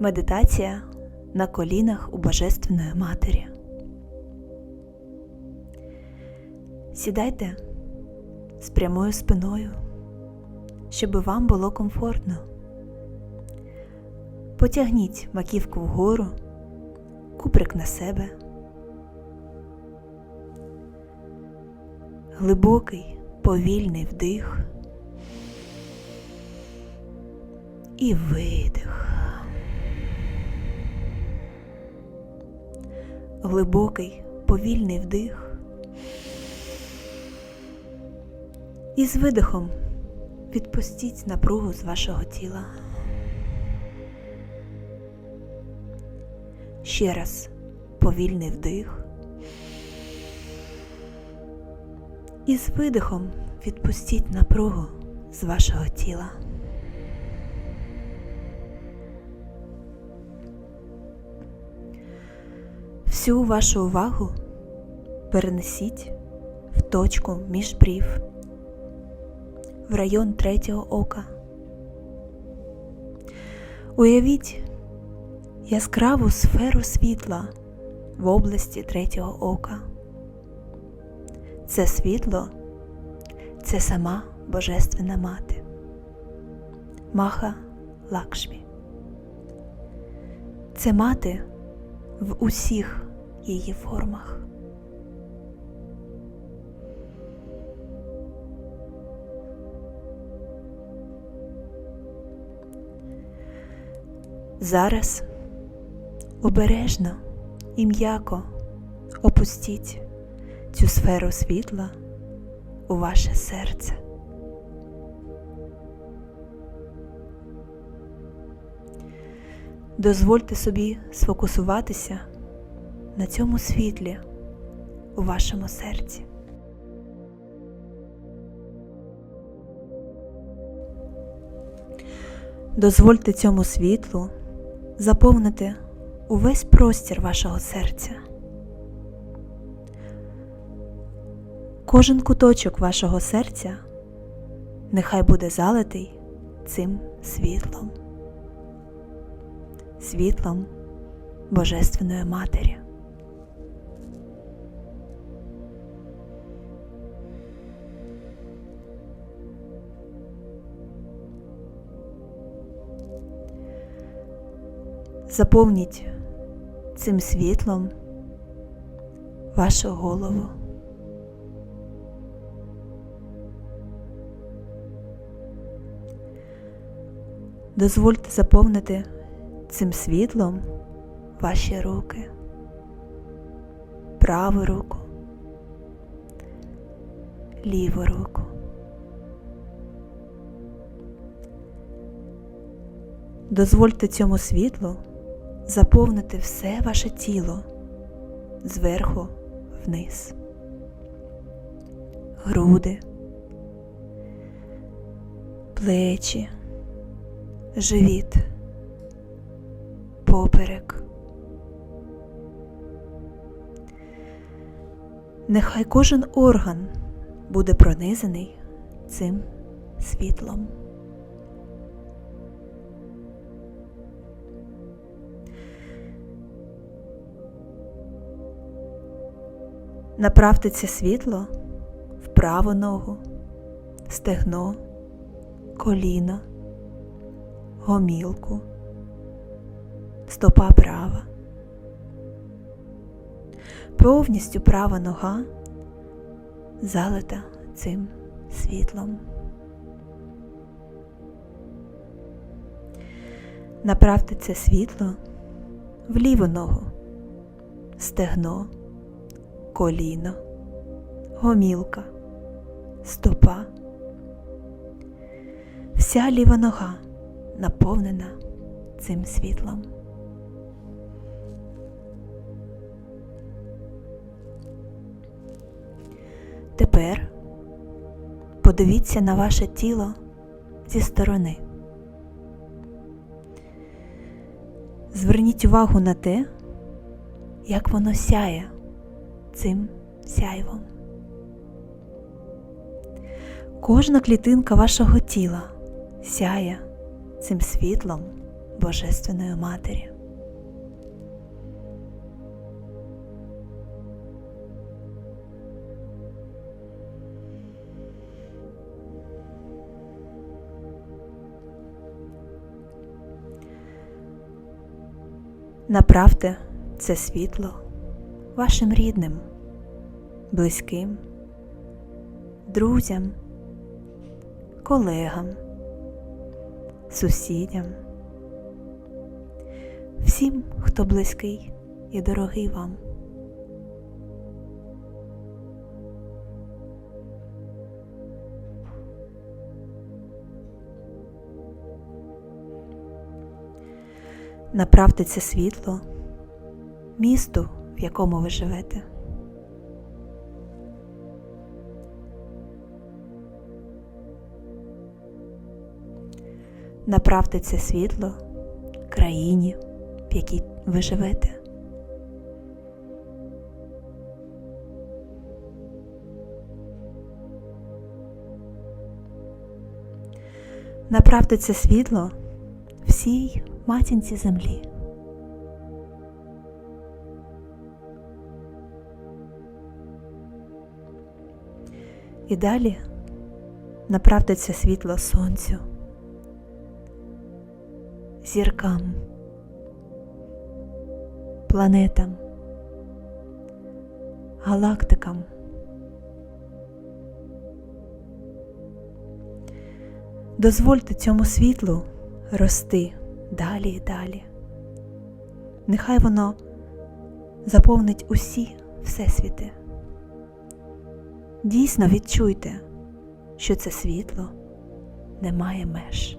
Медитація на колінах у Божественної Матері. Сідайте з прямою спиною, щоб вам було комфортно. Потягніть маківку вгору, куприк на себе. Глибокий, повільний вдих і видих. Глибокий, повільний вдих. І з видихом відпустіть напругу з вашого тіла. Ще раз повільний вдих. І з видихом відпустіть напругу з вашого тіла. Всю вашу увагу перенесіть в точку між брів, в район третього ока. Уявіть яскраву сферу світла в області третього ока. Це світло це сама Божественна Мати, Маха Лакшмі. Це мати в усіх її формах. Зараз обережно і м'яко опустіть цю сферу світла у ваше серце. Дозвольте собі сфокусуватися на цьому світлі у вашому серці. Дозвольте цьому світлу заповнити увесь простір вашого серця. Кожен куточок вашого серця нехай буде залитий цим світлом, світлом Божественної Матері. Заповніть цим світлом вашу голову. Дозвольте заповнити цим світлом ваші руки, праву руку, ліву руку. Дозвольте цьому світлу заповнити все ваше тіло зверху вниз, груди, плечі, живіт, поперек. Нехай кожен орган буде пронизаний цим світлом. Направте це світло в праву ногу, стегно, коліно, гомілку, стопа права. Повністю права нога залита цим світлом. Направте це світло в ліву ногу, стегно коліно, гомілка, стопа. Вся ліва нога наповнена цим світлом. Тепер подивіться на ваше тіло зі сторони. Зверніть увагу на те, як воно сяє цим сяйвом. Кожна клітинка вашого тіла сяє цим світлом Божественної Матері. Направте це світло вашим рідним, близьким, друзям, колегам, сусідям, всім, хто близький і дорогий вам. Направте це світло місту, в якому ви живете. Направте це світло країні, в якій ви живете. Направте це світло всій матінці землі. І далі направте це світло сонцю, зіркам, планетам, галактикам. Дозвольте цьому світлу рости далі і далі. Нехай воно заповнить усі всесвіти. Дійсно відчуйте, що це світло не має меж.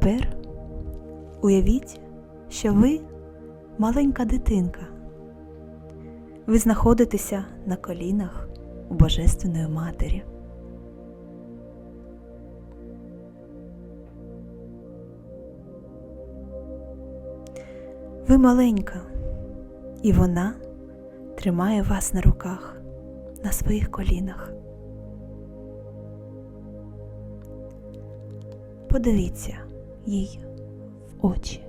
Тепер уявіть, що ви маленька дитинка. Ви знаходитеся на колінах у Божественної Матері. Ви маленька, і вона тримає вас на руках, на своїх колінах. Подивіться їй в очі.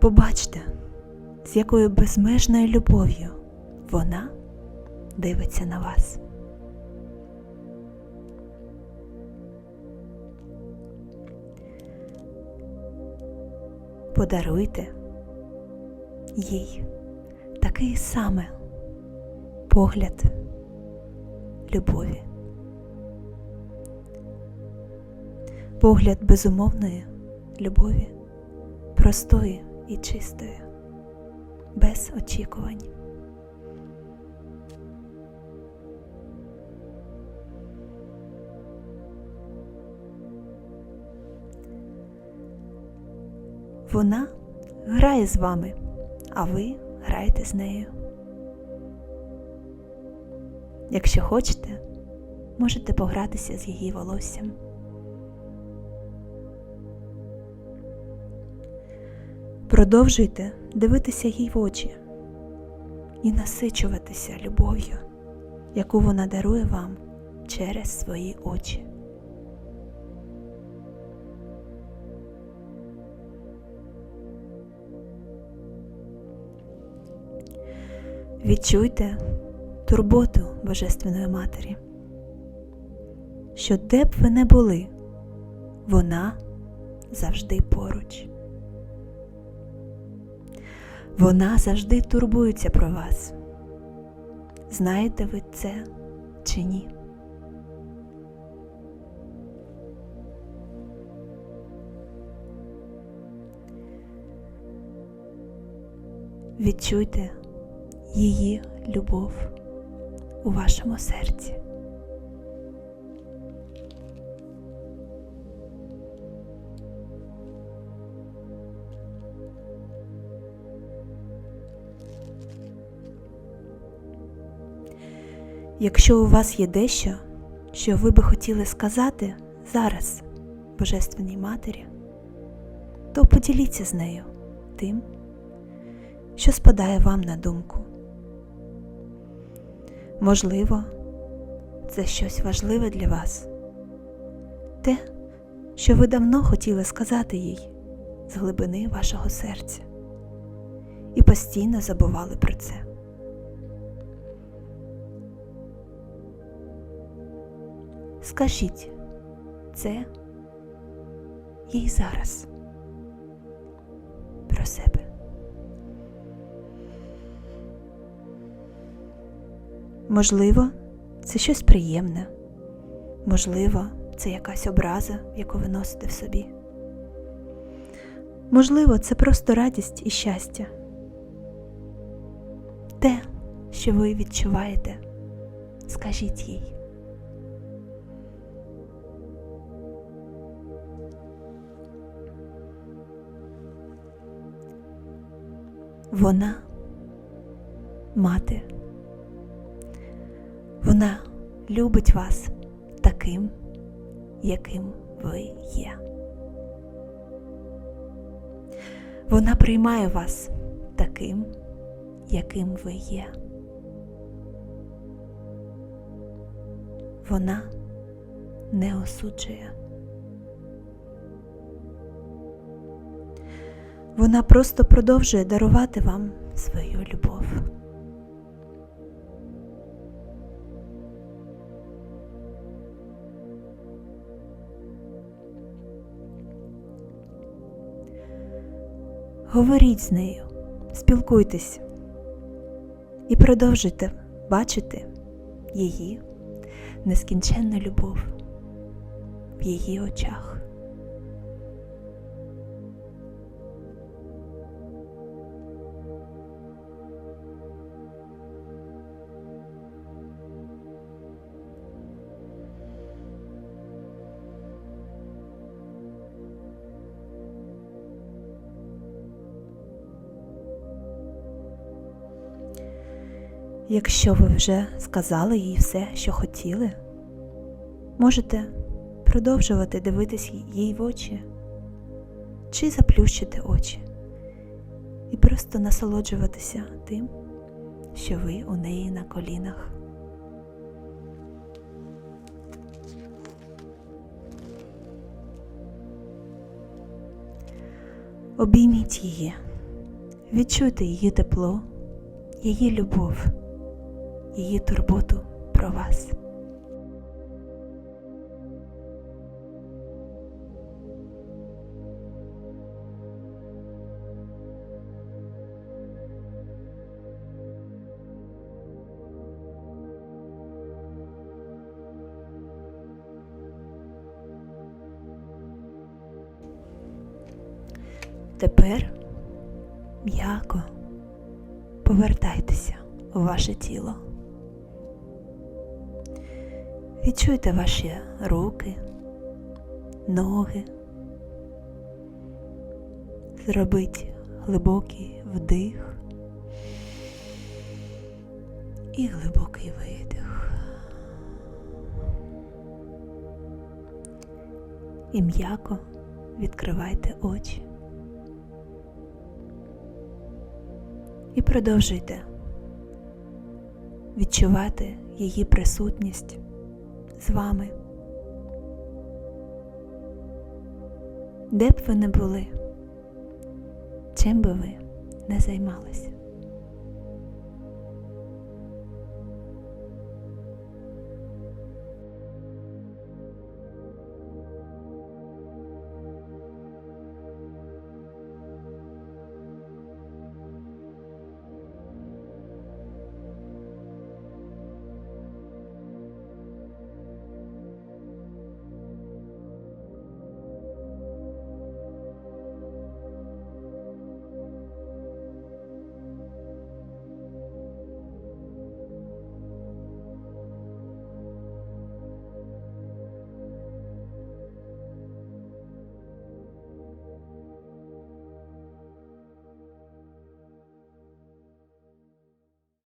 Побачте, з якою безмежною любов'ю вона дивиться на вас. Подаруйте їй такий саме погляд любові. Погляд безумовної любові, простої і чистої, без очікувань. Вона грає з вами, а ви граєте з нею. Якщо хочете, можете погратися з її волоссям. Продовжуйте дивитися їй в очі і насичуватися любов'ю, яку вона дарує вам через свої очі. Відчуйте турботу Божественної Матері, що де б ви не були, вона завжди поруч. Вона завжди турбується про вас. Знаєте ви це чи ні? Відчуйте її любов у вашому серці. Якщо у вас є дещо, що ви би хотіли сказати зараз Божественній Матері, то поділіться з нею тим, що спадає вам на думку. Можливо, це щось важливе для вас, те, що ви давно хотіли сказати їй з глибини вашого серця і постійно забували про це. Скажіть це їй зараз про себе. Можливо, це щось приємне, можливо, це якась образа, яку ви носите в собі. Можливо, це просто радість і щастя. Те, що ви відчуваєте, скажіть їй. Вона мати. Вона любить вас таким, яким ви є. Вона приймає вас таким, яким ви є. Вона не осуджує. Вона просто продовжує дарувати вам свою любов. Говоріть з нею, спілкуйтесь і продовжуйте бачити її нескінченну любов в її очах. Якщо ви вже сказали їй все, що хотіли, можете продовжувати дивитись їй в очі чи заплющити очі і просто насолоджуватися тим, що ви у неї на колінах. Обійміть її, відчуйте її тепло, її любов, її турботу про вас. Тепер м'яко повертайтеся у ваше тіло. Відчуйте ваші руки, ноги. Зробіть глибокий вдих і глибокий видих. І м'яко відкривайте очі. І продовжуйте відчувати її присутність з вами. Де б ви не були, чим би ви не займалися.